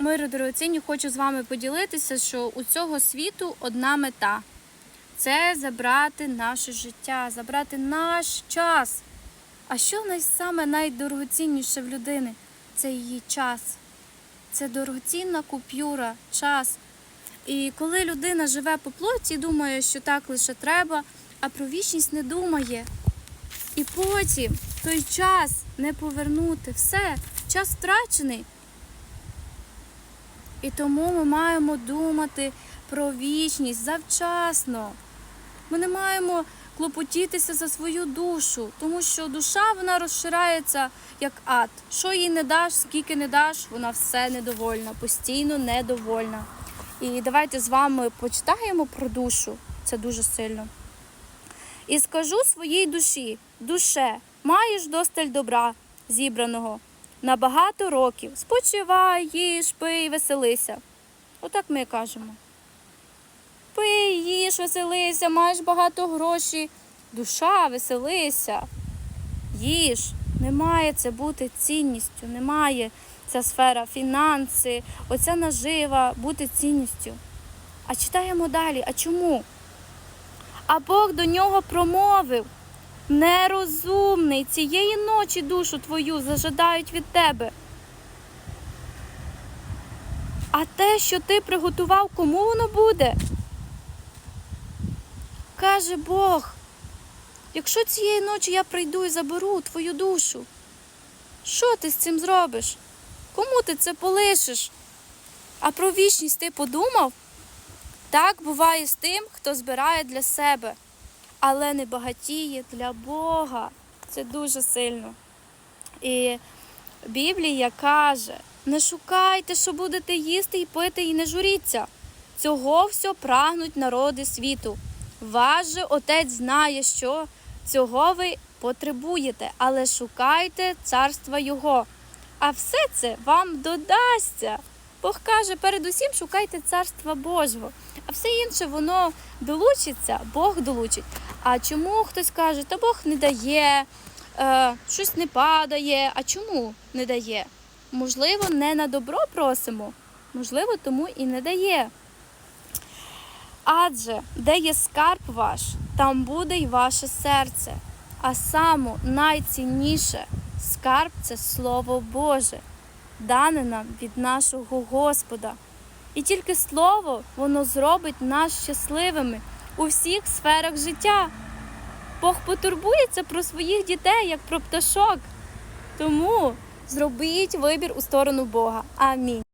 Миру дорогоцінні, хочу з вами поділитися, що у цього світу одна мета це забрати наше життя, забрати наш час. А що саме найдорогоцінніше в людини? Це її час. Це дорогоцінна купюра, час. І коли людина живе по плоті, думає, що так лише треба, а про вічність не думає. І потім той час не повернути. Все, час втрачений. І тому ми маємо думати про вічність завчасно. Ми не маємо клопотітися за свою душу, тому що душа вона розширається як ад. Що їй не даш, скільки не даш, вона все недовольна, постійно недовольна. І давайте з вами почитаємо про душу. Це дуже сильно. І скажу своїй душі, душе, маєш досталь добра зібраного на багато років. Спочивай, їж, пий, веселися. Отак ми кажемо. Пий, їж, веселися, маєш багато грошей. Душа, веселися. Їж. Не має це бути цінністю, не має ця сфера фінанси, оця нажива бути цінністю. А читаємо далі. А чому? А Бог до нього промовив: нерозумний, цієї ночі душу твою зажадають від тебе. А те, що ти приготував, кому воно буде? Каже Бог, якщо цієї ночі я прийду і заберу твою душу, що ти з цим зробиш? Кому ти це полишиш? А про вічність ти подумав? Так буває з тим, хто збирає для себе, але не багатіє для Бога. Це дуже сильно. І Біблія каже: не шукайте, що будете їсти і пити, і не журіться. Цього все прагнуть народи світу. Ваш же Отець знає, що цього ви потребуєте, але шукайте царства Його. А все це вам додасться. Бог каже, передусім шукайте царства Божого, а все інше воно долучиться, Бог долучить. А чому хтось каже, та Бог не дає, е, щось не падає. А чому не дає? Можливо, не на добро просимо, можливо, тому і не дає. Адже де є скарб ваш, там буде й ваше серце. А саме найцінніше скарб це Слово Боже, дане нам від нашого Господа. І тільки Слово воно зробить нас щасливими у всіх сферах життя. Бог потурбується про своїх дітей, як про пташок. Тому зробіть вибір у сторону Бога. Амінь.